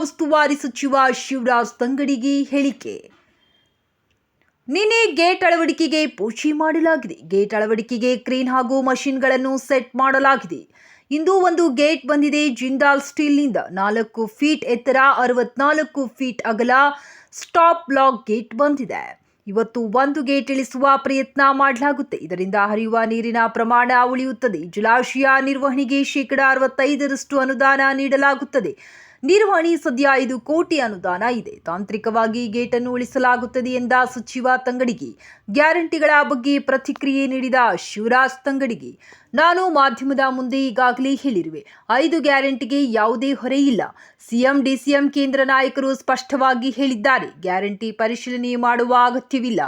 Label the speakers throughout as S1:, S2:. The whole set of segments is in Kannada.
S1: ಉಸ್ತುವಾರಿ ಸಚಿವ ಶಿವರಾಜ್ ತಂಗಡಿಗೆ ಹೇಳಿಕೆ. ನಿನ್ನೆ ಗೇಟ್ ಅಳವಡಿಕೆಗೆ ಪೂಜೆ ಮಾಡಲಾಗಿದೆ. ಗೇಟ್ ಅಳವಡಿಕೆಗೆ ಕ್ರೇನ್ ಹಾಗೂ ಮಷಿನ್ಗಳನ್ನು ಸೆಟ್ ಮಾಡಲಾಗಿದೆ. ಇಂದು ಒಂದು ಗೇಟ್ ಬಂದಿದೆ ಜಿಂದಾಲ್ ಸ್ಟೀಲ್ನಿಂದ. ನಾಲ್ಕು ಫೀಟ್ ಎತ್ತರ, ಅರವತ್ನಾಲ್ಕು ಫೀಟ್ ಅಗಲ ಸ್ಟಾಪ್ ಲಾಕ್ ಗೇಟ್ ಬಂದಿದೆ. ಇವತ್ತು ಒಂದು ಗೇಟ್ ಇಳಿಸುವ ಪ್ರಯತ್ನ ಮಾಡಲಾಗುತ್ತೆ. ಇದರಿಂದ ಹರಿಯುವ ನೀರಿನ ಪ್ರಮಾಣ ಉಳಿಯುತ್ತದೆ. ಜಲಾಶಯ ನಿರ್ವಹಣೆಗೆ ಶೇಕಡಾ ಅರವತ್ತೈದರಷ್ಟು ಅನುದಾನ ನೀಡಲಾಗುತ್ತದೆ. ನಿರ್ವಹಣೆ ಸದ್ಯ ಐದು ಕೋಟಿ ಅನುದಾನ ಇದೆ. ತಾಂತ್ರಿಕವಾಗಿ ಗೇಟನ್ನು ಉಳಿಸಲಾಗುತ್ತದೆ ಎಂದ ಸಚಿವ ತಂಗಡಿಗೆ ಗ್ಯಾರಂಟಿಗಳ ಬಗ್ಗೆ ಪ್ರತಿಕ್ರಿಯೆ ನೀಡಿದ ಶಿವರಾಜ್ ತಂಗಡಿಗೆ, ನಾನು ಮಾಧ್ಯಮದ ಮುಂದೆ ಈಗಾಗಲೇ ಹೇಳಿರುವೆ. ಐದು ಗ್ಯಾರಂಟಿಗೆ ಯಾವುದೇ ಹೊರೆ ಇಲ್ಲ. ಸಿಎಂ, ಡಿಸಿಎಂ ಕೇಂದ್ರ ನಾಯಕರು ಸ್ಪಷ್ಟವಾಗಿ ಹೇಳಿದ್ದಾರೆ. ಗ್ಯಾರಂಟಿ ಪರಿಶೀಲನೆ ಮಾಡುವ ಅಗತ್ಯವಿಲ್ಲ.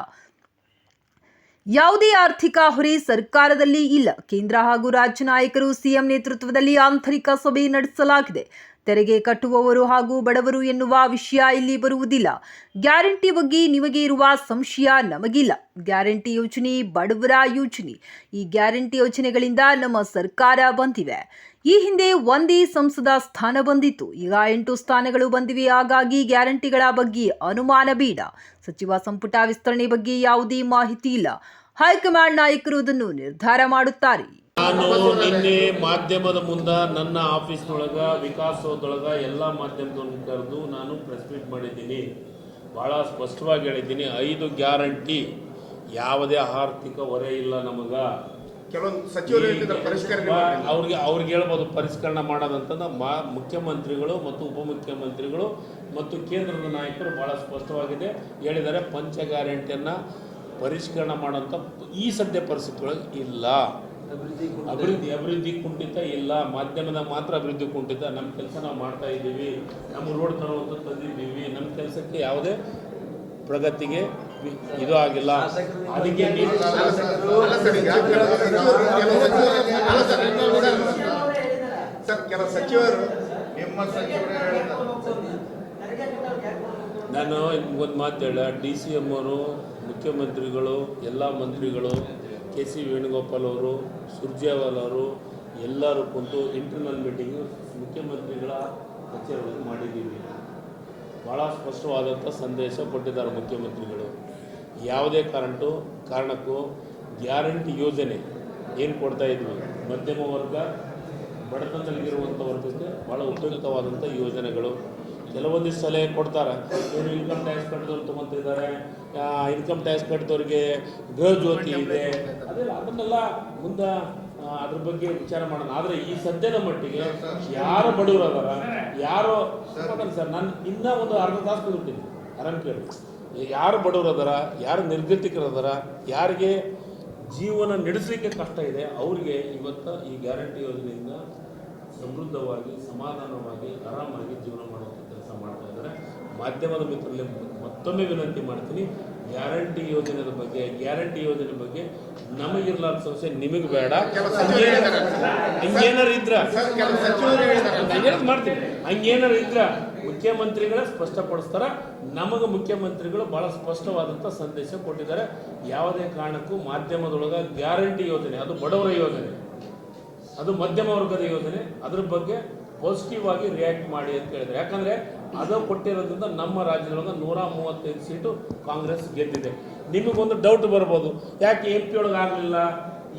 S1: ಯಾವುದೇ ಆರ್ಥಿಕ ಹೊರೆ ಸರ್ಕಾರದಲ್ಲಿ ಇಲ್ಲ. ಕೇಂದ್ರ ಹಾಗೂ ರಾಜ್ಯ ನಾಯಕರು ಸಿಎಂ ನೇತೃತ್ವದಲ್ಲಿ ಆಂತರಿಕ ಸಭೆ ನಡೆಸಲಾಗಿದೆ. ತೆರಿಗೆ ಕಟ್ಟುವವರು ಹಾಗೂ ಬಡವರು ಎನ್ನುವ ವಿಷಯ ಇಲ್ಲಿ ಬರುವುದಿಲ್ಲ. ಗ್ಯಾರಂಟಿ ಬಗ್ಗೆ ನಿಮಗೆ ಇರುವ ಸಂಶಯ ನಮಗಿಲ್ಲ. ಗ್ಯಾರಂಟಿ ಯೋಜನೆ ಬಡವರ ಯೋಜನೆ. ಈ ಗ್ಯಾರಂಟಿ ಯೋಜನೆಗಳಿಂದ ನಮ್ಮ ಸರ್ಕಾರ ಬಂದಿವೆ ಈ ಹಿಂದೆ ಒಂದೇ ಸಂಸದ ಸ್ಥಾನ ಬಂದಿತ್ತು. ಈಗ ಎಂಟು ಸ್ಥಾನಗಳು ಬಂದಿವೆ. ಹಾಗಾಗಿ ಗ್ಯಾರಂಟಿಗಳ ಬಗ್ಗೆ ಅನುಮಾನ ಬೇಡ. ಸಚಿವ ಸಂಪುಟ ವಿಸ್ತರಣೆ ಬಗ್ಗೆ ಯಾವುದೇ ಮಾಹಿತಿ ಇಲ್ಲ. ಹೈಕಮಾಂಡ್ ನಾಯಕರು ಅದನ್ನು ನಿರ್ಧಾರ ಮಾಡುತ್ತಾರೆ.
S2: ನಾನು ನಿನ್ನೆ ಮಾಧ್ಯಮದ ಮುಂದ ನನ್ನ ಆಫೀಸ್ನೊಳಗ ವಿಕಾಸದೊಳಗ ಎಲ್ಲ ಮಾಧ್ಯಮದವ್ರನ್ನ ಕರೆದು ನಾನು ಪ್ರೆಸ್ ಮೀಟ್ ಮಾಡಿದ್ದೀನಿ. ಭಾಳ ಸ್ಪಷ್ಟವಾಗಿ ಹೇಳಿದ್ದೀನಿ. ಐದು ಗ್ಯಾರಂಟಿ ಯಾವುದೇ ಆರ್ಥಿಕ ಹೊರೆ ಇಲ್ಲ ನಮಗ. ಅವ್ರಿಗೆ ಅವ್ರಿಗೆ ಹೇಳ್ಬೋದು ಪರಿಷ್ಕರಣೆ ಮಾಡೋದಂತಂದ್ರೆ ಮಾ ಮುಖ್ಯಮಂತ್ರಿಗಳು ಮತ್ತು ಉಪಮುಖ್ಯಮಂತ್ರಿಗಳು ಮತ್ತು ಕೇಂದ್ರದ ನಾಯಕರು ಭಾಳ ಸ್ಪಷ್ಟವಾಗಿದೆ. ಹೇಳಿದ್ದಾರೆ ಪಂಚ ಗ್ಯಾರಂಟಿಯನ್ನು ಪರಿಷ್ಕರಣೆ ಮಾಡೋಂಥ ಈ ಸದ್ಯ ಪರಿಸ್ಥಿತಿಯೊಳಗೆ ಇಲ್ಲ. ಅಭಿವೃದ್ಧಿ ಅಭಿವೃದ್ಧಿ ಕುಂಠಿತ ಇಲ್ಲ ಮಾಧ್ಯಮದ ಮಾತ್ರ ಅಭಿವೃದ್ಧಿ ಕುಂಠಿತ. ನಮ್ಮ ಕೆಲಸ ನಾವು ಮಾಡ್ತಾ ಇದ್ದೀವಿ. ನಮ್ಮ ರೋಡ್ ತರುವಂತ ತಂದಿದ್ದೀವಿ ನಮ್ಮ ಕೆಲಸಕ್ಕೆ ಯಾವುದೇ ಪ್ರಗತಿಗೆ ಇದು ಆಗಿಲ್ಲ. ಅದಕ್ಕೆ
S3: ಸಚಿವರು ನಿಮ್ಮ ಸಚಿವರು.
S2: ನಾನು ಒಂದು ಮಾತು ಹೇಳ. ಡಿ ಸಿ ಎಂ ಅವರು ಮುಖ್ಯಮಂತ್ರಿಗಳು ಎಲ್ಲ ಮಂತ್ರಿಗಳು ಕೆ ಸಿ ವೇಣುಗೋಪಾಲ್ ಅವರು ಸುರ್ಜೇವಾಲ್ ಅವರು ಎಲ್ಲರೂ ಕುಂತು ಇಂಟರ್ನಲ್ ಮೀಟಿಂಗು ಮುಖ್ಯಮಂತ್ರಿಗಳ ಕಚೇರಿಯಲ್ಲಿ ಮಾಡಿದ್ದೀವಿ. ಭಾಳ ಸ್ಪಷ್ಟವಾದಂಥ ಸಂದೇಶ ಕೊಟ್ಟಿದ್ದಾರೆ ಮುಖ್ಯಮಂತ್ರಿಗಳು. ಯಾವುದೇ ಕಾರಣಕ್ಕೂ ಕಾರಣಕ್ಕೂ ಗ್ಯಾರಂಟಿ ಯೋಜನೆ ಏನು ಕೊಡ್ತಾ ಇದ್ವಿ? ಮಧ್ಯಮ ವರ್ಗ ಬಡತನದಲ್ಲಿರುವಂಥ ವರ್ಗಕ್ಕೆ ಭಾಳ ಉಪಯುಕ್ತವಾದಂಥ ಯೋಜನೆಗಳು. ಕೆಲವೊಂದಿಷ್ಟು ಸಲಹೆ ಕೊಡ್ತಾರೆ. ಏನು ಇನ್ಕಮ್ ಟ್ಯಾಕ್ಸ್ ಕಟ್ಟಿದವ್ರು ತೊಗೊತಿದ್ದಾರೆ ಇನ್ಕಮ್ ಟ್ಯಾಕ್ಸ್ ಕಟ್ಟಿದವ್ರಿಗೆ ಗೃಹ ಜ್ಯೋತಿ ಇದೆ. ಅದೆಲ್ಲ ಅದನ್ನೆಲ್ಲ ಮುಂದೆ ಅದ್ರ ಬಗ್ಗೆ ವಿಚಾರ ಮಾಡೋಣ. ಆದರೆ ಈ ಸದ್ಯದ ಮಟ್ಟಿಗೆ ಯಾರು ಬಡವರು ಅದಾರ? ಯಾರು ಸರ್ ನಾನು ಇನ್ನೂ ಒಂದು ಅರ್ಧ ತಾಸು ಕೂತ್ಬಿಡ್ತೀನಿ ಆರಾಮ್ ಕೇಳಿ. ಯಾರು ಬಡವರು ಅದಾರ? ಯಾರು ನಿರ್ಗತಿಕರು ಅದಾರ? ಯಾರಿಗೆ ಜೀವನ ನಡೆಸಲಿಕ್ಕೆ ಕಷ್ಟ ಇದೆ? ಅವರಿಗೆ ಇವತ್ತು ಈ ಗ್ಯಾರಂಟಿ ಯೋಜನೆಯಿಂದ ಸಮೃದ್ಧವಾಗಿ ಸಮಾಧಾನವಾಗಿ ಆರಾಮಾಗಿ ಜೀವನ ಇದ್ದಾರೆ ಮಾಧ್ಯಮದ ಮಿತ್ರರಲ್ಲಿ ಮತ್ತೊಮ್ಮೆ ವಿನಂತಿ ಮಾಡ್ತೀನಿ ಗ್ಯಾರಂಟಿ ಯೋಜನೆದ ಬಗ್ಗೆ ಗ್ಯಾರಂಟಿ ಯೋಜನೆ ಬಗ್ಗೆ ನಮಗಿರ್ಲಾರ್ದ ಸಮಸ್ಯೆ ನಿಮಗೆ ಬೇಡ. ಹಂಗೇನಾರು ಇದ್ರ ಮಾಡ್ತೀನಿ. ಹಂಗೇನಾರು ಇದ್ರ ಮುಖ್ಯಮಂತ್ರಿಗಳೇ ಸ್ಪಷ್ಟಪಡಿಸ್ತಾರ. ನಮಗೆ ಮುಖ್ಯಮಂತ್ರಿಗಳು ಬಹಳ ಸ್ಪಷ್ಟವಾದಂತ ಸಂದೇಶ ಕೊಟ್ಟಿದ್ದಾರೆ. ಯಾವುದೇ ಕಾರಣಕ್ಕೂ ಮಾಧ್ಯಮದೊಳಗ ಗ್ಯಾರಂಟಿ ಯೋಜನೆ ಅದು ಬಡವರ ಯೋಜನೆ. ಅದು ಮಧ್ಯಮ ವರ್ಗದ ಯೋಜನೆ. ಅದ್ರ ಬಗ್ಗೆ ಪಾಸಿಟಿವ್ ಆಗಿ ರಿಯಾಕ್ಟ್ ಮಾಡಿ ಅಂತ ಹೇಳಿದ್ರೆ ಯಾಕಂದ್ರೆ ಅದು ಕೊಟ್ಟಿರೋದ್ರಿಂದ ನಮ್ಮ ರಾಜ್ಯದೊಳಗೆ ನೂರ ಮೂವತ್ತೈದು ಸೀಟು ಕಾಂಗ್ರೆಸ್ ಗೆದ್ದಿದೆ ನಿಮಗೊಂದು ಡೌಟ್ ಬರ್ಬೋದು ಯಾಕೆ ಎಂ ಪಿ ಒಳಗೆ ಆಗಲಿಲ್ಲ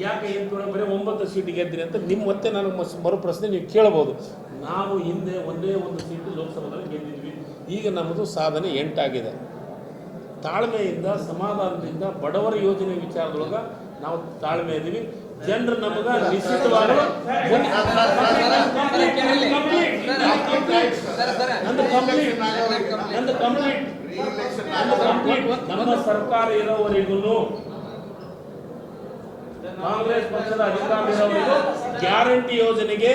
S2: ಯಾಕೆ ಎಂ ಪಿ ಒಳಗೆ ಬರೀ ಒಂಬತ್ತು ಸೀಟ್ ಗೆದ್ದಿರಿ ಅಂತ ನಿಮ್ಮ ಮತ್ತೆ ನಾನು ಮರು ಪ್ರಶ್ನೆ ನೀವು ಕೇಳ್ಬೋದು ನಾವು ಹಿಂದೆ ಒಂದೇ ಒಂದು ಸೀಟು ಲೋಕಸಭಾದಲ್ಲಿ ಗೆದ್ದಿದ್ವಿ ಈಗ ನಮ್ಮದು ಸಾಧನೆ ಎಂಟಾಗಿದೆ ತಾಳ್ಮೆಯಿಂದ ಸಮಾಧಾನದಿಂದ ಬಡವರ ಯೋಜನೆ ವಿಚಾರದೊಳಗ ನಾವು ತಾಳ್ಮೆ ಇದ್ದೀವಿ ಜನರು ನಮಗ ನಿಶ್ಚಿತವಾಗಿ ಕಂಪ್ಲೀಟ್ ನಂದು ಕಂಪ್ಲೀಟ್ ನಂದು ಕಂಪ್ಲೀಟ್ ನಮ್ಮ ಸರ್ಕಾರ ಇರೋವರೆಗೂ ಕಾಂಗ್ರೆಸ್ ಪಕ್ಷದ ಅಧಿಕಾರ ಇರೋವರೆಗೂ ಗ್ಯಾರಂಟಿ ಯೋಜನೆಗೆ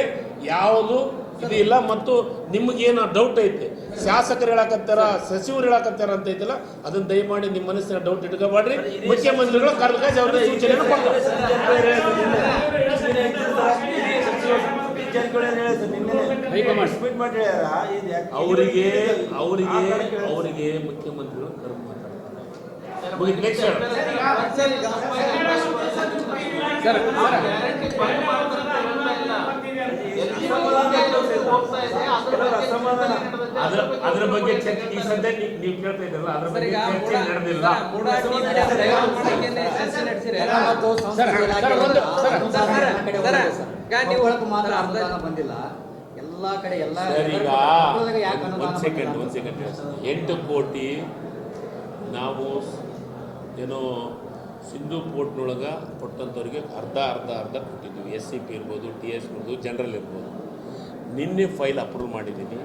S2: ಯಾವುದು ಇದು ಇಲ್ಲ. ಮತ್ತು ನಿಮಗೇನು ಡೌಟ್ ಐತೆ? ಶಾಸಕರು ಹೇಳಕತ್ತಾರ ಸಚಿವರು ಹೇಳಕತ್ತಾರ ಅಂತ ಐತಲ್ಲ ಅದನ್ನ ದಯಮಾಡಿ ನಿಮ್ಮ ಮನಸ್ಸಿನ ಡೌಟ್ ಇಟ್ಕೋಬೇಡ್ರಿ. ಮುಖ್ಯಮಂತ್ರಿಗಳು ಕರ್ಕಾಜ್ ಅವ್ರ ಸೂಚನೆಯನ್ನು ಕೊಡ್ತಾರೆ ಅವರಿಗೆ ಅವರಿಗೆ ಅವರಿಗೆ ಮುಖ್ಯಮಂತ್ರಿಗಳು
S4: ಕರ್ಮ
S2: ಅದ್ರ ಅದ್ರ ಬಗ್ಗೆ ಚರ್ಚೆ ಈ ಸದ್ಯ ನೀ- ನೀವು ಕೇಳ್ತಾ ಇದ್ರಲ್ಲ ಅದ್ರ ಬಗ್ಗೆ ಚರ್ಚೆ ನಡೆದಿಲ್ಲ
S4: ಮಾತ್ರ ಅನುದಾನ ಬಂದಿಲ್ಲ. ಎಲ್ಲಾ ಕಡೆ ಎಲ್ಲಾ
S2: ಸರ್ ಈಗ
S4: ಯಾಕೆ ಅನುದಾನ
S2: ಒಂದ್ ಸೆಕೆಂಡ್ ಒಂದು ಸೆಕೆಂಡ್ ಎಂಟು ಕೋಟಿ ನಾವು ಏನೋ ಸಿಂಧು ಪೋರ್ಟ್ನೊಳಗೆ ಕೊಟ್ಟಂಥವ್ರಿಗೆ ಅರ್ಧ ಅರ್ಧ ಅರ್ಧ ಕೊಟ್ಟಿದ್ದೀವಿ. ಎಸ್ ಸಿ ಪಿ ಇರ್ಬೋದು ಟಿ ಎಸ್ ಇರ್ಬೋದು ಜನರಲ್ ಇರ್ಬೋದು. ನಿನ್ನೆ ಫೈಲ್ ಅಪ್ರೂವ್ ಮಾಡಿದ್ದೀನಿ.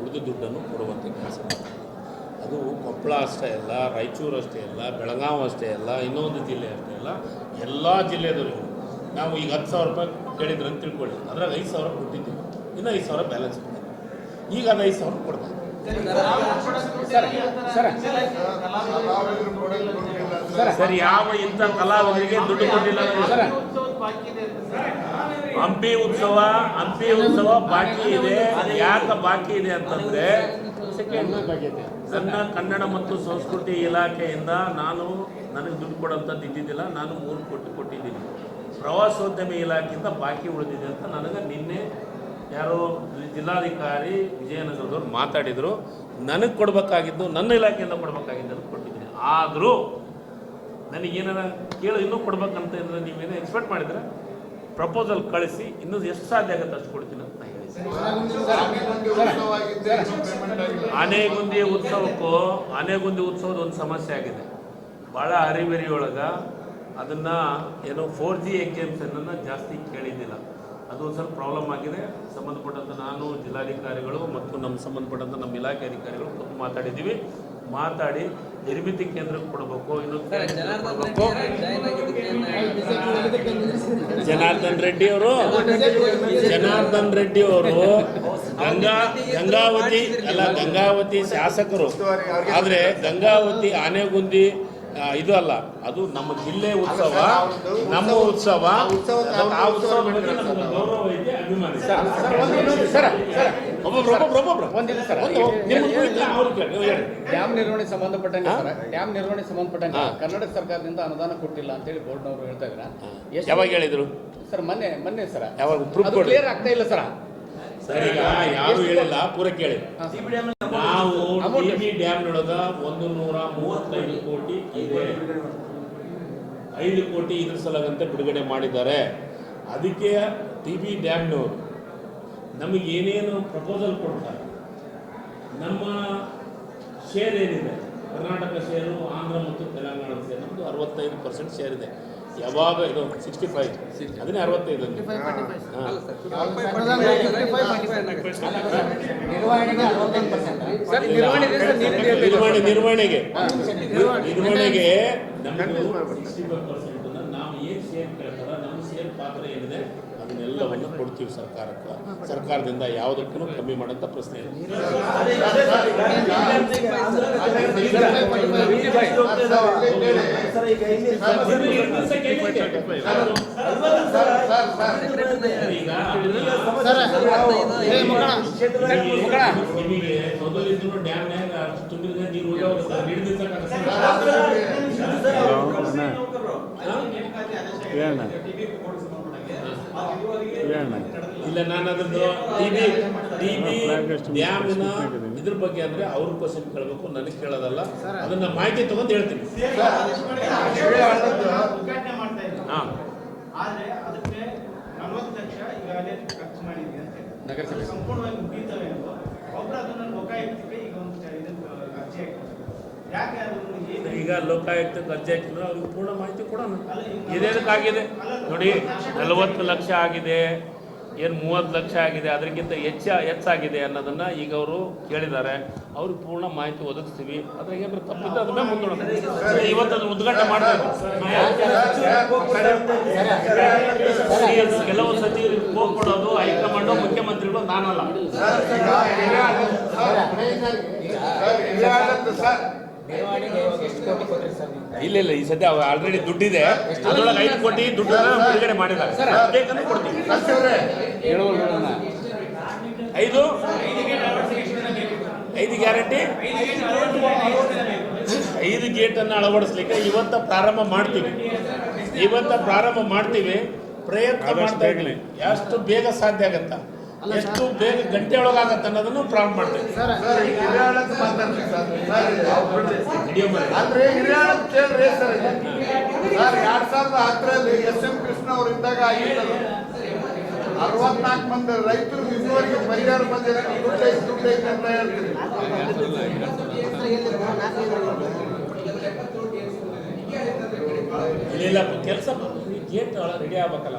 S2: ಉಳಿದ ದುಡ್ಡನ್ನು ಕೊಡುವಂಥ ಕೆಲಸ ಅದು ಕೊಪ್ಪಳ ಅಷ್ಟೇ ಅಲ್ಲ ರಾಯಚೂರು ಅಷ್ಟೇ ಅಲ್ಲ ಬೆಳಗಾವಿ ಅಷ್ಟೇ ಅಲ್ಲ ಇನ್ನೊಂದು ಜಿಲ್ಲೆ ಅಷ್ಟೇ ಅಲ್ಲ ಎಲ್ಲ ಜಿಲ್ಲೆದವರಿಗೂ. ನಾವು ಈಗ ಹತ್ತು ಸಾವಿರ ರೂಪಾಯಿ ಕೇಳಿದ್ರು ಅಂತ ತಿಳ್ಕೊಳ್ಳಿ. ಅದ್ರಾಗ ಐದು ಸಾವಿರ ಕೊಟ್ಟಿದ್ದೀವಿ ಇನ್ನೂ ಐದು ಸಾವಿರ ಬ್ಯಾಲೆನ್ಸ್ ಇದೆ ಈಗ ಅದು ಐದು ಸಾವಿರ ಕೊಡ್ತಾರೆ ಸರ್ ಯಾವ ಇಂಥ ಕಲಾವಿದರಿಗೆ ದುಡ್ಡು ಕೊಟ್ಟಿಲ್ಲ ಹಂಪಿ ಉತ್ಸವ ಹಂಪಿ ಉತ್ಸವ ಬಾಕಿ ಇದೆ. ಯಾಕೆ ಬಾಕಿ ಇದೆ ಅಂತಂದ್ರೆ ನನ್ನ ಕನ್ನಡ ಮತ್ತು ಸಂಸ್ಕೃತಿ ಇಲಾಖೆಯಿಂದ ನಾನು ನನಗೆ ದುಡ್ಡು ಕೊಡೋಂಥದ್ದು ಇದ್ದಿದ್ದಿಲ್ಲ. ನಾನು ಮೂರು ಕೊಟ್ಟು ಕೊಟ್ಟಿದ್ದೀನಿ. ಪ್ರವಾಸೋದ್ಯಮ ಇಲಾಖೆಯಿಂದ ಬಾಕಿ ಉಳಿದಿದೆ ಅಂತ ನನಗೆ ನಿನ್ನೆ ಯಾರೋ ಜಿಲ್ಲಾಧಿಕಾರಿ ವಿಜಯನಗರದವ್ರು ಮಾತಾಡಿದರು. ನನಗೆ ಕೊಡಬೇಕಾಗಿದ್ದು ನನ್ನ ಇಲಾಖೆಯಿಂದ ಕೊಡಬೇಕಾಗಿದ್ದು ಅಂತ ಕೊಟ್ಟಿದ್ದೀನಿ. ಆದರೂ ನನಗೇನಾರ ಕೇಳು, ಇನ್ನೂ ಕೊಡ್ಬೇಕಂತ ಇದ್ರೆ ನೀವೇನೋ ಎಕ್ಸ್ಪೆಕ್ಟ್ ಮಾಡಿದ್ರೆ ಪ್ರಪೋಸಲ್ ಕಳಿಸಿ, ಇನ್ನೂ ಎಷ್ಟು ಸಾಧ್ಯ ಆಗುತ್ತೆ ಅಷ್ಟು ಕೊಡ್ತೀನಿ ಅಂತ ಹೇಳಿದ್ದೀನಿ ಆನೆಗುಂದಿ ಉತ್ಸವಕ್ಕೂ, ಆನೆಗುಂದಿ ಉತ್ಸವದ ಒಂದು ಸಮಸ್ಯೆ ಆಗಿದೆ. ಭಾಳ ಅರಿವೆರಿಯೊಳಗೆ ಅದನ್ನು ಏನೋ ಫೋರ್ ಜಿ ಎಕ್ಸಾಮ್ಸನ್ನು ಜಾಸ್ತಿ ಕೇಳಿದ್ದಿಲ್ಲ. ಅದು ಒಂದು ಸ್ವಲ್ಪ ಪ್ರಾಬ್ಲಮ್ ಆಗಿದೆ. ಸಂಬಂಧಪಟ್ಟಂಥ ನಾನು ಜಿಲ್ಲಾಧಿಕಾರಿಗಳು ಮತ್ತು ನಮ್ಮ ಸಂಬಂಧಪಟ್ಟಂಥ ನಮ್ಮ ಇಲಾಖೆ ಅಧಿಕಾರಿಗಳು ಕೂತು ಮಾತಾಡಿದ್ದೀವಿ ಮಾತಾಡಿ ನಿರ್ಮಿತಿ ಕೇಂದ್ರಕ್ಕೆ ಕೊಡಬೇಕು ಇನ್ನೊಂದು ಜನಾರ್ದನ್ ರೆಡ್ಡಿ ಅವರು ಜನಾರ್ದನ್ ರೆಡ್ಡಿ ಅವರು ಗಂಗಾ ಗಂಗಾವತಿ ಅಲ್ಲ ಗಂಗಾವತಿ ಶಾಸಕರು. ಆದರೆ ಗಂಗಾವತಿ ಆನೆಗುಂದಿ ಇದು ಅಲ್ಲ. ಅದು ನಮ್ಮ ಜಿಲ್ಲೆ ಉತ್ಸವ ನಮ್ಮ ಉತ್ಸವ ಆ ಉತ್ಸವ ಗೌರವ ಇದೆ, ಅಭಿಮಾನ
S5: ಸರ್. ಡ್ಯಾಮ್ ನಿರ್ವಹಣೆ ಸಂಬಂಧಪಟ್ಟಂಗೆ ಡ್ಯಾಮ್ ನಿರ್ವಹಣೆ ಸಂಬಂಧಪಟ್ಟಂಗೆ. ಕರ್ನಾಟಕ ಸರ್ಕಾರದಿಂದ ಅನುದಾನ ಕೊಟ್ಟಿಲ್ಲ ಅಂತ ಹೇಳಿ ಬೋರ್ಡ್ನವರು ಹೇಳ್ತಾ ಇದ್ರ ಎಷ್ಟು-
S2: ಯಾವಾಗ ಹೇಳಿದ್ರು?
S5: ಸರ್ ಮೊನ್ನೆ ಮೊನ್ನೆ ಸರ್.
S2: ಯಾವಾಗ?
S5: ಕ್ಲಿಯರ್ ಆಗ್ತಾ ಇಲ್ಲ ಸರ್.
S2: ಸರ್ ಯಾರು ಹೇಳಿಲ್ಲ ಪೂರ ಕೇಳಿ. ನಾವು
S5: ಡ್ಯಾಮ್
S2: ಟಿ ಬಿ ಡ್ಯಾಮ್ನೊಳಗ ಒಂದು ನೂರ ಮೂವತ್ತೈದು ಕೋಟಿ ಇದೆ. ಐದು ಕೋಟಿ ಇದ್ರ ಸಲಗಂತ ಬಿಡುಗಡೆ ಮಾಡಿದ್ದಾರೆ. ಅದಕ್ಕೆ ಟಿ ಬಿ ಡ್ಯಾಮ್ನವರು ನಮಗೆ ಏನೇನು ಪ್ರಪೋಸಲ್ ಕೊಡ್ತಾರೆ? ನಮ್ಮ ಶೇರ್ ಏನಿದೆ? ಕರ್ನಾಟಕ ಶೇರು ಆಂಧ್ರ ಮತ್ತು ತೆಲಂಗಾಣ ಶೇರ್ ನಮ್ಮದು ಅರವತ್ತೈದು ಪರ್ಸೆಂಟ್ ಶೇರ್ ಇದೆ. ಯಾವಾಗ ಇದು ಸಿಕ್ಸ್ಟಿ ಫೈವ್ ಅದನ್ನೇ ಅರವತ್ತೈದು
S4: ನಿರ್ವಹಣೆಗೆ
S2: ನಿರ್ವಹಣೆಗೆ ನಮಗೆ ಏನು ಶೇರ್ ಕೇಳ್ತಾರ ನಮ್ಮ ಶೇರ್ ಪಾತ್ರ ಏನಿದೆ ಅದನ್ನೆಲ್ಲವನ್ನು ಕೊಡ್ತೀವಿ ಸರ್ಕಾರಕ್ಕೆ ಸರ್ಕಾರದಿಂದ ಯಾವುದಕ್ಕೂ ಕಮ್ಮಿ ಮಾಡೋಂಥ ಪ್ರಶ್ನೆ ಈಗ ನಿಮಗೆ ಮೊದಲಿದ್ರು ಅಷ್ಟು ತುಂಬಿದ್ರೆ ಇಲ್ಲ ನಾನು ಅದ್ರದ್ದು ಟಿವಿ ಟಿವಿ ಡ್ಯಾಮಿನ ಇದ್ರ ಬಗ್ಗೆ ಅಂದ್ರೆ ಅವ್ರ ಕ್ವಶನ್ ಕೇಳಬೇಕು ನನಗೆ ಕೇಳೋದಲ್ಲ ಅದನ್ನ ಮಾಹಿತಿ ತಗೊಂಡು ಹೇಳ್ತೀನಿ ಹಾಂ.
S5: ನಗರಸಭೆ.
S6: ಸಂಪೂರ್ಣವಾಗಿ ಮುಗೀತವೆ ಅಂತ ಒಬ್ರು ಅದನ್ನ ಲೋಕಾಯುಕ್ತಕ್ಕೆ ಈಗ ಒಂದು ಇದನ್ನ ಅರ್ಜಿ ಹಾಕಿದ್ರು ಯಾಕೆ ಅದನ್ನು ಏನು
S2: ಈಗ ಲೋಕಾಯುಕ್ತಕ್ಕೆ ಅರ್ಜಿ ಹಾಕಿದ್ರು ಅವ್ರಿಗೆ ಪೂರ್ಣ ಮಾಹಿತಿ ಕೊಡೋಣ ಇದೇನಕ್ಕಾಗಿದೆ ನೋಡಿ ನಲವತ್ತು ಲಕ್ಷ ಆಗಿದೆ ಏನು ಮೂವತ್ತು ಲಕ್ಷ ಆಗಿದೆ ಅದಕ್ಕಿಂತ ಹೆಚ್ಚ ಹೆಚ್ಚಾಗಿದೆ ಅನ್ನೋದನ್ನ ಈಗ ಅವರು ಕೇಳಿದ್ದಾರೆ ಅವ್ರಿಗೆ ಪೂರ್ಣ ಮಾಹಿತಿ ಒದಗಿಸ್ತೀವಿ ಅದ್ರಾಗ ಏನಾದ್ರು ತಪ್ಪಿದ್ರೆ ಅದನ್ನ ಮುಂದೋಣ ಇವತ್ತು ಅದನ್ನ ಉದ್ಘಾಟನೆ ಮಾಡ್ತಾರೆ ಕೆಲವು ಸತಿ ಹೋಗ್ಬಿಡೋದು ಕೊಡೋದು ಹೈಕಮಾಂಡು ಮುಖ್ಯಮಂತ್ರಿಗಳು ನಾನಲ್ಲ ಇಲ್ಲ ಇಲ್ಲ ಈ ಸದ್ಯ ಆಲ್ರೆಡಿ ದುಡ್ಡಿದೆ. ಅದ್ರೊಳಗೆ ಐದು ಕೋಟಿ ದುಡ್ಡನ್ನ ಬಿಡುಗಡೆ ಮಾಡಿದ್ದಾರೆ. ಬೇಕಂದ್ರೆ ಕೊಡ್ತೀವಿ. ಐದು? ಐದು ಗ್ಯಾರಂಟಿ? ಐದು ಗೇಟನ್ನು ಅಳವಡಿಸ್ಲಿಕ್ಕೆ ಇವತ್ತ ಪ್ರಾರಂಭ ಮಾಡ್ತೀವಿ. ಇವತ್ತ ಪ್ರಾರಂಭ ಮಾಡ್ತೀವಿ. ಪ್ರಯತ್ನ ಮಾಡ್ತಾ ಇರ್ಲಿ ಎಷ್ಟು ಬೇಗ ಸಾಧ್ಯ ಆಗತ್ತ? ಎಷ್ಟು ಬೇಗ ಗಂಟೆ ಒಳಗಾಗತ್ತೆ ಅನ್ನೋದನ್ನು ಪ್ರಾರಂಭ ಮಾಡ್ತೇವೆ.
S3: ಹಿರಿಯಾಳಕ್ಕೆ ಸರ್ ಸರ್
S2: ವಿಡಿಯೋ ಮಾಡಿ
S3: ಅಂದ್ರೆ ಹಿರಿಯಾಳಕ್ಕೆ ಕೇಳ್ರಿ ಸರ್ ಇದು. ಸರ್ ಎರಡ್ ಸಾವಿರದ ಹತ್ತರಲ್ಲಿ ಎಸ್ ಎಂ ಕೃಷ್ಣ ಅವರು ಇದ್ದಾಗ ಅರವತ್ನಾಲ್ಕು ಮಂದಿ ರೈತರು ಇದುವರೆಗೆ ಪರಿಹಾರ ಬಂದಿಲ್ಲ ದುಡ್ಡು ಐತೆ ದುಡ್ಡು ಐತೆ ಅಂತ ಹೇಳ್ತೀರಿ.
S2: ಇಲ್ಲ ಕೆಲಸ ಗೇಟ್ ರೆಡಿ ಆಗ್ಬೇಕಲ್ಲ.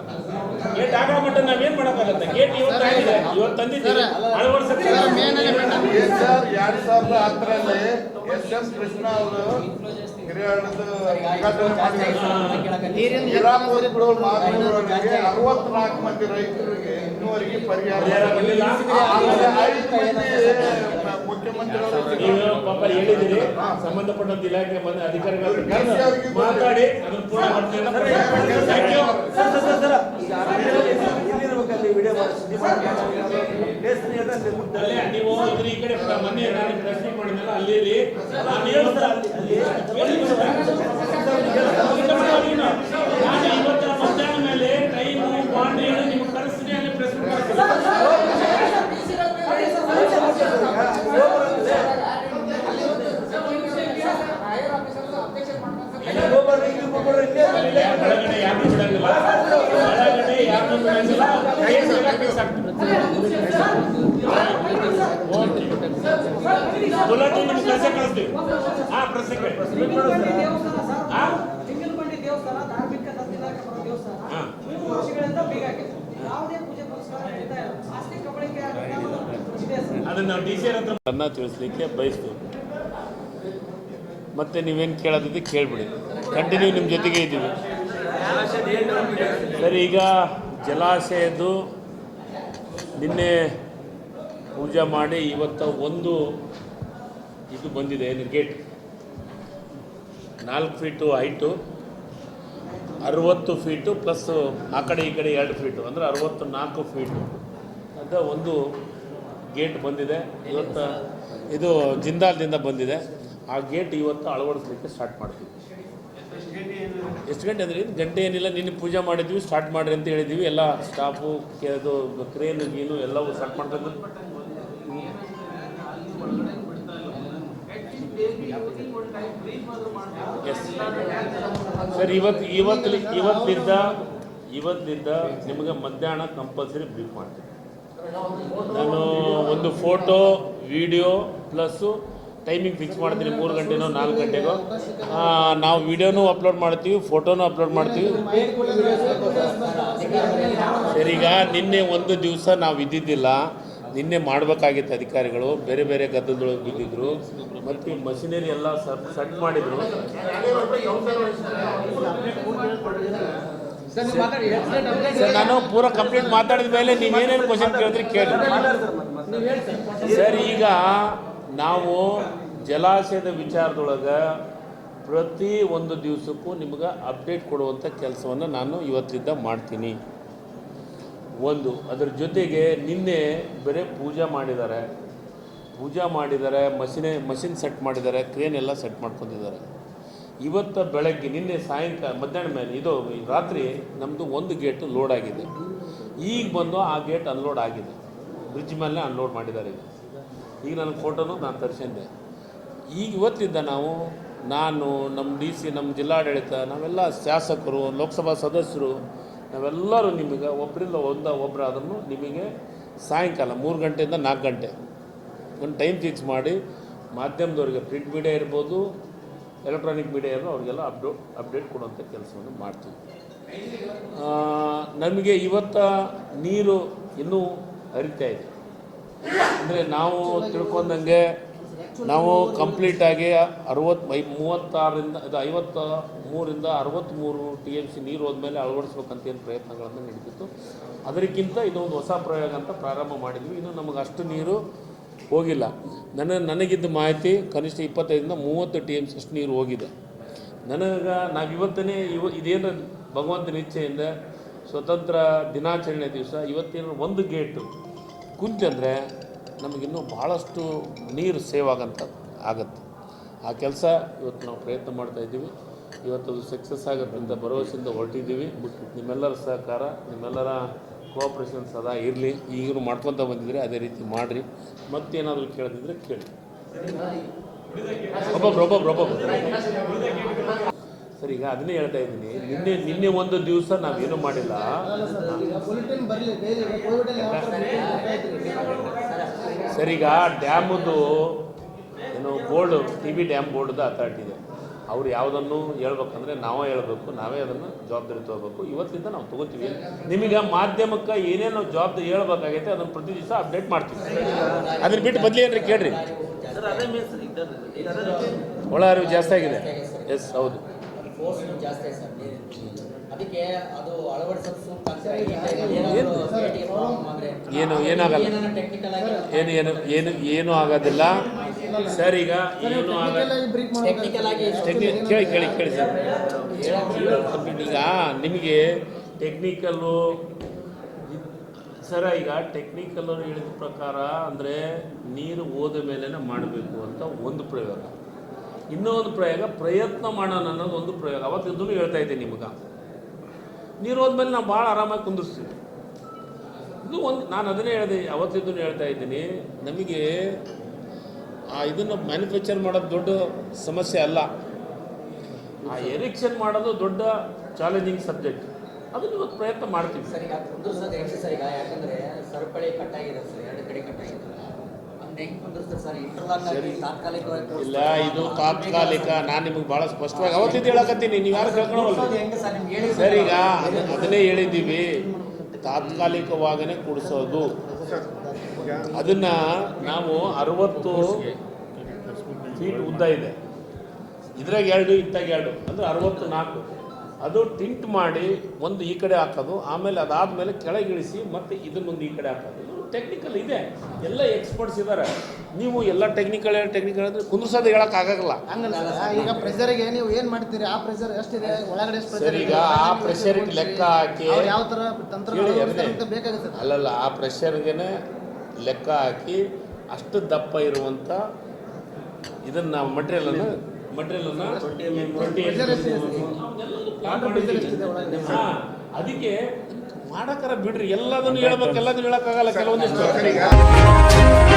S2: ಗೇಟ್ ಆಗೋ ಮಟ್ಟ ನಾವೇನ್ ಮಾಡಕ್ಕಾಗತ್ತೆ? ಗೇಟ್ ಇವತ್ತು ಆಗಿದೆ ಇವತ್ತು ತಂದಿದ್ದೀವಿ. ಅಳವಡಿಸಕ್ಕೆ
S3: ಏನ್ ಸರ್ ಎರಡ್ ಸಾವಿರದ ಹತ್ತರಲ್ಲಿ ಎಸ್ ಎಸ್ ಕೃಷ್ಣ ಅವರು ಅರವತ್ನಾಲ್ಕು ಮಂದಿ ರೈತರಿಗೆ ಇನ್ನೂವರೆಗೆ ಪರಿಹಾರ
S2: ಪಾಪ ಹೇಳಿದಿರಿ ಸಂಬಂಧಪಟ್ಟಂತ ಇಲಾಖೆ ಅಧಿಕಾರಿಗಳು ಅಧಿಕಾರಿಗಳ ಮಾತಾಡಿ ಅದನ್ನು ಪೂರ್ಣ ಮಾಡ್ತೀನಿ ನೀವು ಇದ್ರ ಈ ಕಡೆ ಮೊನ್ನೆ ನಾನು ಪ್ರಶ್ನೆ ಮಾಡಿದ್ನಲ್ಲ ಅಲ್ಲಿ ಇರಿ. ನಾನು ಹೇಳ್ದೆ ಅಲ್ಲಿ ಕೇಳಿ ನಾನು ಇವತ್ತು ಮಧ್ಯಾಹ್ನ ಮೇಲೆ ಟೈಮು ಬಾಂಡ್ ಹೇಳಿ ನಿಮ್ಗೆ ಕರೆಸ್ತೀನಿ ಅಲ್ಲಿ ಪ್ರೆಸ್ ಮಾಡ್ತೀನಿ ಒಳಗಡೆ ಯಾರು ಬಿಡಂಗಿಲ್ಲ ಒಳಗಡೆ ಯಾರು ಬಿಡಂಗಿಲ್ಲ ಪ್ರಶ್ನೆ
S7: ದೇವಸ್ಥಾನ ಧಾರ್ಮಿಕ
S2: ಅನ್ನ ತಿಳಿಸ್ಲಿಕ್ಕೆ ಬಯಸ್ತೀವಿ. ಮತ್ತೆ ನೀವೇನು ಕೇಳೋದಿದ್ದು ಕೇಳ್ಬಿಡಿ. ಕಂಟಿನ್ಯೂ ನಿಮ್ಮ ಜೊತೆಗೆ ಇದ್ದೀವಿ. ಸರಿ, ಈಗ ಜಲಾಶಯದ್ದು ನಿನ್ನೆ ಪೂಜೆ ಮಾಡಿ ಇವತ್ತು ಒಂದು ಇದು ಬಂದಿದೆ, ಏನು ಗೇಟ್ ನಾಲ್ಕು ಫೀಟು ಹೈಟು ಅರುವತ್ತು ಫೀಟು ಪ್ಲಸ್ ಆ ಕಡೆ ಈ ಕಡೆ ಎರಡು ಫೀಟು ಅಂದರೆ ಅರುವತ್ತು ನಾಲ್ಕು ಫೀಟು ಅದ ಒಂದು ಗೇಟ್ ಬಂದಿದೆ. ಇವತ್ತು ಇದು ಜಿಂದಾಲ್ದಿಂದ ಬಂದಿದೆ. ಆ ಗೇಟ್ ಇವತ್ತು ಅಳವಡಿಸ್ಲಿಕ್ಕೆ ಸ್ಟಾರ್ಟ್ ಮಾಡ್ತೀವಿ. ಎಷ್ಟು ಗಂಟೆ ಅಂದರೆ ಗಂಟೆ ಏನಿಲ್ಲ, ನಿನ್ನೆ ಪೂಜೆ ಮಾಡಿದ್ವಿ ಸ್ಟಾರ್ಟ್ ಮಾಡಿರಿ ಅಂತ ಹೇಳಿದ್ವಿ. ಎಲ್ಲ ಸ್ಟಾಫು ಅದು ಕ್ರೇನು, ಗೀನು ಎಲ್ಲವೂ ಸ್ಟಾರ್ಟ್ ಮಾಡ್ಕೊಂಡು ಎಸ್ ಸರ್ ಇವತ್ತು ಇವತ್ತು ಇವತ್ತಿದ್ದ ಇವತ್ತಿದ್ದ ನಿಮಗೆ ಮಧ್ಯಾಹ್ನ ಕಂಪಲ್ಸರಿ ಬ್ರೀಫ್ ಮಾಡ್ತೀನಿ. ನಾನು ಒಂದು photo video plus timing fix ಮಾಡ್ತೀನಿ ಮೂರು ಗಂಟೆನೋ ನಾಲ್ಕು ಗಂಟೆಗೋ. ನಾವು ವಿಡಿಯೋನೂ ಅಪ್ಲೋಡ್ ಮಾಡ್ತೀವಿ ಫೋಟೋನೂ ಅಪ್ಲೋಡ್ ಮಾಡ್ತೀವಿ. ಸರಿ ಈಗ ನಿನ್ನೆ ಒಂದು ದಿವಸ ನಾವು ಇದ್ದಿದ್ದಿಲ್ಲ. ನಿನ್ನೆ ಮಾಡಬೇಕಾಗಿತ್ತು ಅಧಿಕಾರಿಗಳು ಬೇರೆ ಬೇರೆ ಗದ್ದಲದೊಳಗೆ ಬಿದ್ದಿದ್ರು. ಮತ್ತು ಮಷಿನರಿ ಎಲ್ಲ ಸೆಟ್ ಮಾಡಿದರು.
S5: ನೀವು
S2: ನಾನು ಪೂರ ಕಂಪ್ಲೀಟ್ ಮಾತಾಡಿದ ಮೇಲೆ ನೀವೇನೇನು ಕ್ವಶನ್ ಕೇಳಿದ್ರಿ ಕೇಳಿ.
S5: ನೀವು ಸರ್
S2: ಈಗ ನಾವು ಜಲಾಶಯದ ವಿಚಾರದೊಳಗೆ ಪ್ರತಿ ಒಂದು ದಿವಸಕ್ಕೂ ನಿಮ್ಗೆ ಅಪ್ಡೇಟ್ ಕೊಡುವಂಥ ಕೆಲಸವನ್ನು ನಾನು ಇವತ್ತಿಂದ ಮಾಡ್ತೀನಿ. ಒಂದು, ಅದರ ಜೊತೆಗೆ ನಿನ್ನೆ ಬರೀ ಪೂಜೆ ಮಾಡಿದ್ದಾರೆ ಪೂಜೆ ಮಾಡಿದ್ದಾರೆ ಮಷಿನೇ, ಮಷಿನ್ ಸೆಟ್ ಮಾಡಿದ್ದಾರೆ ಕ್ರೇನ್ ಎಲ್ಲ ಸೆಟ್ ಮಾಡ್ಕೊಂಡಿದ್ದಾರೆ ಇವತ್ತು ಬೆಳಗ್ಗೆ, ನಿನ್ನೆ ಸಾಯಂಕಾಲ, ಮಧ್ಯಾಹ್ನ ಮೇಲೆ, ಇದು ರಾತ್ರಿ ನಮ್ಮದು ಒಂದು ಗೇಟು ಲೋಡ್ ಆಗಿದೆ. ಈಗ ಬಂದು ಆ ಗೇಟ್ ಅನ್ಲೋಡ್ ಆಗಿದೆ. ಬ್ರಿಡ್ಜ್ ಮೇಲೆ ಅನ್ಲೋಡ್ ಮಾಡಿದ್ದಾರೆ ಈಗ. ಈಗ ನನ್ನ ಫೋಟೋನು ನಾನು ತರಿಸಿದ್ದೆ. ಈಗ ಇವತ್ತಿದ್ದ ನಾವು, ನಾನು, ನಮ್ಮ ಡಿ ಸಿ, ನಮ್ಮ ಜಿಲ್ಲಾಡಳಿತ, ನಾವೆಲ್ಲ ಶಾಸಕರು, ಲೋಕಸಭಾ ಸದಸ್ಯರು, ನಾವೆಲ್ಲರೂ ನಿಮಗೆ ಒಬ್ಬರಿಂದ ಒಂದ ಒಬ್ಬರಾದ್ರೂ ನಿಮಗೆ ಸಾಯಂಕಾಲ ಮೂರು ಗಂಟೆಯಿಂದ ನಾಲ್ಕು ಗಂಟೆ ಒಂದು ಟೈಮ್ ಫಿಕ್ಸ್ ಮಾಡಿ ಮಾಧ್ಯಮದವ್ರಿಗೆ ಪ್ರಿಂಟ್ ಮೀಡಿಯಾ ಇರ್ಬೋದು, ಎಲೆಕ್ಟ್ರಾನಿಕ್ ಮೀಡಿಯಾ ಇರೋ ಅವ್ರಿಗೆಲ್ಲ ಅಪ್ಡೋ, ಅಪ್ಡೇಟ್ ಕೊಡುವಂಥ ಕೆಲಸವನ್ನು ಮಾಡ್ತೀವಿ. ನಮಗೆ ಇವತ್ತ ನೀರು ಇನ್ನೂ ಹರಿತಾ ಇದೆ. ಅಂದರೆ ನಾವು ತಿಳ್ಕೊಂಡಂಗೆ ನಾವು ಕಂಪ್ಲೀಟಾಗಿ ಅರವತ್ತು ಐ ಮೂವತ್ತಾರರಿಂದ ಇದು ಐವತ್ತ ಮೂರಿಂದ ಅರವತ್ತ್ಮೂರು ಟಿ ಎಂ ಸಿ ನೀರು ಹೋದ್ಮೇಲೆ ಅಳವಡಿಸ್ಬೇಕಂತ ಏನು ಪ್ರಯತ್ನಗಳನ್ನು ನಡೀತಿತ್ತು ಅದಕ್ಕಿಂತ ಇದೊಂದು ಹೊಸ ಪ್ರಯೋಗ ಅಂತ ಪ್ರಾರಂಭ ಮಾಡಿದ್ವಿ. ಇನ್ನು ನಮಗೆ ಅಷ್ಟು ನೀರು ಹೋಗಿಲ್ಲ. ನನ್ನ ನನಗಿದ್ದ ಮಾಹಿತಿ ಕನಿಷ್ಠ ಇಪ್ಪತ್ತೈದರಿಂದ ಮೂವತ್ತು ಟಿ ಎಂ ಸಿ ಅಷ್ಟು ನೀರು ಹೋಗಿದೆ. ನನಗೆ ನಾವು ಇವತ್ತನೇ ಇವ ಇದೇನು ಭಗವಂತನ ಇಚ್ಛೆಯಿಂದ ಸ್ವತಂತ್ರ ದಿನಾಚರಣೆ ದಿವಸ ಇವತ್ತೇನು ಒಂದು ಗೇಟು ಕುಂತಂದರೆ ನಮಗಿನ್ನೂ ಭಾಳಷ್ಟು ನೀರು ಸೇವ್ ಆಗಂತ ಆಗತ್ತೆ. ಆ ಕೆಲಸ ಇವತ್ತು ನಾವು ಪ್ರಯತ್ನ ಮಾಡ್ತಾ ಇದ್ದೀವಿ. ಇವತ್ತು ಅದು ಸಕ್ಸಸ್ ಆಗೋದ್ರಿಂದ ಭರವಸೆಯಿಂದ ಹೊರಟಿದ್ದೀವಿ. ನಿಮ್ಮೆಲ್ಲರ ಸಹಕಾರ ನಿಮ್ಮೆಲ್ಲರ ಕೋಆಪ್ರೇಷನ್ ಸದಾ ಇರಲಿ. ಈಗಲೂ ಮಾಡ್ಕೊತ ಬಂದಿದ್ರೆ ಅದೇ ರೀತಿ ಮಾಡಿರಿ. ಮತ್ತೇನಾದರೂ ಕೇಳದಿದ್ರೆ ಕೇಳಿ. ಒಬ್ಬೊಬ್ರು ಒಬ್ಬೊಬ್ರು ಒಬ್ಬೊಬ್ರು. ಸರ್ ಈಗ ಅದನ್ನೇ ಹೇಳ್ತಾ ಇದ್ದೀನಿ. ನಿನ್ನೆ ನಿನ್ನೆ ಒಂದು ದಿವಸ ನಾವೇನು ಮಾಡಿಲ್ಲ. ಸರ್ ಈಗ ಡ್ಯಾಮದು ಏನು ಬೋರ್ಡ್ ಟಿ ಬಿ ಡ್ಯಾಮ್ ಬೋರ್ಡ್ದು ಅಥಾರಿಟಿ ಇದೆ. ಅವ್ರು ಯಾವುದನ್ನು ಹೇಳ್ಬೇಕಂದ್ರೆ ನಾವೇ ಹೇಳ್ಬೇಕು ನಾವೇ ಅದನ್ನು ಜವಾಬ್ದಾರಿ ತಗೋಬೇಕು. ಇವತ್ತಿಂದ ನಾವು ತಗೋತೀವಿ. ನಿಮಗೆ ಮಾಧ್ಯಮಕ್ಕೆ ಏನೇನು ಜವಾಬ್ದಾರಿ ಹೇಳ್ಬೇಕಾಗೈತೆ ಅದನ್ನು ಪ್ರತಿ ದಿವಸ ಅಪ್ಡೇಟ್ ಮಾಡ್ತೀವಿ. ಅದನ್ನ ಬಿಟ್ಟು ಬದಲಿ ಏನ್ರಿ ಕೇಳ್ರಿ. ಒಳ ಅರಿವು ಜಾಸ್ತಿ ಆಗಿದೆ. ಎಸ್ ಹೌದು.
S4: ಫೋರ್ಸ್ ಜಾಸ್ತಿ ಇದೆ ಸರ್ ನೀರಿನ. ಅದಕ್ಕೆ ಅದು ಅಳವಡಿಸೋದು ಸೂಕ್ತ
S2: ಏನು? ಏನಾಗಲ್ಲ. ಏನು ಏನು ಏನು ಏನು ಆಗೋದಿಲ್ಲ. ಸರ್ ಈಗ ಏನು ಕೇಳಿ ಕೇಳಿ ಕೇಳಿ ಸರ್. ಈಗ ನಿಮಗೆ ಟೆಕ್ನಿಕಲ್ಲು ಸರ ಈಗ ಟೆಕ್ನಿಕಲ್ ಅವ್ರು ಹೇಳಿದ ಪ್ರಕಾರ ಅಂದರೆ ನೀರು ಹೋದ ಮೇಲೇ ಮಾಡಬೇಕು ಅಂತ ಒಂದು ಪ್ರಯೋಗ. ಇನ್ನೊಂದು ಪ್ರಯೋಗ, ಪ್ರಯತ್ನ ಮಾಡೋಣ ಅನ್ನೋದು ಒಂದು ಪ್ರಯೋಗ. ಅವತ್ತಿದ್ದೂ ಹೇಳ್ತಾ ಇದ್ದೀನಿ ನಿಮಗೆ. ನೀರು ಹೋದ್ಮೇಲೆ ನಾವು ಭಾಳ ಆರಾಮಾಗಿ ಕುಂದಿರ್ಸ್ತೀವಿ ಇದು ಒಂದು ನಾನು ಅದನ್ನೇ ಹೇಳಿದೆ ಅವತ್ತಿದ್ದು ಹೇಳ್ತಾ ಇದ್ದೀನಿ. ನಮಗೆ ಆ ಇದನ್ನು ಮ್ಯಾನುಫ್ಯಾಕ್ಚರ್ ಮಾಡೋದು ದೊಡ್ಡ ಸಮಸ್ಯೆ ಅಲ್ಲ. ಆ ಎರಿಕ್ಷನ್ ಮಾಡೋದು ದೊಡ್ಡ ಚಾಲೆಂಜಿಂಗ್ ಸಬ್ಜೆಕ್ಟ್ ಅದನ್ನು ಇವತ್ತು ಪ್ರಯತ್ನ ಮಾಡ್ತೀವಿ.
S4: ಸರಿ ಈಗ. ಯಾಕಂದ್ರೆ ಸರಪಳಿ ಕಟ್ಟಾಗಿದೆ ಸರ್ ಎರಡು ಕಡೆ ಕಟ್ಟಾಗಿದೆ ಅಂದ್ರೆ ಹೆಂಗೆ ಕುಂದ್ರಿಸ್ತಾರೆ ಸರ್ ಇಂಟರ್ಲಾಕ್ ಆಗಿ ತಾತ್ಕಾಲಿಕವಾಗಿ
S2: ಇಲ್ಲ ಇದು ತಾತ್ಕಾಲಿಕ. ನಾನು ನಿಮಗೆ ಭಾಳ ಸ್ಪಷ್ಟವಾಗಿ ಅವತ್ತಿದ್ದು ಹೇಳಕತ್ತೀನಿ. ನೀವು ಯಾರು ಕೇಳ್ಕೊಳವಲ್ಲ
S4: ಸರಿ
S2: ಈಗ ಅದು ಅದನ್ನೇ ಹೇಳಿದ್ದೀವಿ. ತಾತ್ಕಾಲಿಕವಾಗನೇ ಕುಡಿಸೋದು. ಅದನ್ನ ನಾವು ಅರವತ್ತು ಫೀಟ್ ಉದ್ದ ಇದೆ. ಇದ್ರಾಗ ಎರಡು ಇತ್ತಾಗ ಎರಡು. ಅಂದರೆ ಅರವತ್ತು ನಾಲ್ಕು. ಅದು ಟಿಂಟ್ ಮಾಡಿ ಒಂದು ಈ ಕಡೆ ಹಾಕೋದು ಆಮೇಲೆ ಅದಾದಮೇಲೆ ಕೆಳಗಿಳಿಸಿ ಮತ್ತೆ ಇದನ್ನೊಂದು ಈ ಕಡೆ ಹಾಕೋದು. ಟೆಕ್ನಿಕಲ್ ಇದೆ. ಎಲ್ಲ ಎಕ್ಸ್ಪರ್ಟ್ಸ್ ಇದ್ದಾರೆ ನೀವು ಎಲ್ಲ ಟೆಕ್ನಿಕಲ್ ಟೆಕ್ನಿಕಲ್ ಅಂದರೆ ಕುಂದ್ರಿಸೋದು ಹೇಳೋಕ್ಕಾಗಲ್ಲ
S7: ಹಂಗಲ್ಲ ಈಗ ಪ್ರೆಷರ್ಗೆ ನೀವು ಏನು ಮಾಡ್ತೀರಿ? ಆ ಪ್ರೆಷರ್ ಎಷ್ಟಿದೆ? ಒಳಗಡೆ ಎಷ್ಟು ಪ್ರೆಷರ್
S2: ಈಗ ಆ ಪ್ರೆಷರ್ಗೆ ಲೆಕ್ಕ ಹಾಕಿ
S7: ಯಾವ ತರ ತಂತ್ರ ಬೇಕಾಗುತ್ತೆ?
S2: ಅಲ್ಲಲ್ಲ ಆ ಪ್ರೆಷರ್ಗೆನೆ ಲೆಕ್ಕ ಹಾಕಿ ಅಷ್ಟು ದಪ್ಪ ಇರುವಂಥ ಇದನ್ನ ನಾವು ಮಟೀರಿಯಲನ್ನು ಮಟೀರಿಯಲನ್ನು ಅದಕ್ಕೆ ಮಾಡಕ್ಕಾರ ಬಿಡ್ರಿ. ಎಲ್ಲದನ್ನು ಹೇಳ್ಬೇಕು ಎಲ್ಲದನ್ನು ಹೇಳಕ್ಕಾಗಲ್ಲ. ಕೆಲವೊಂದಿಷ್ಟು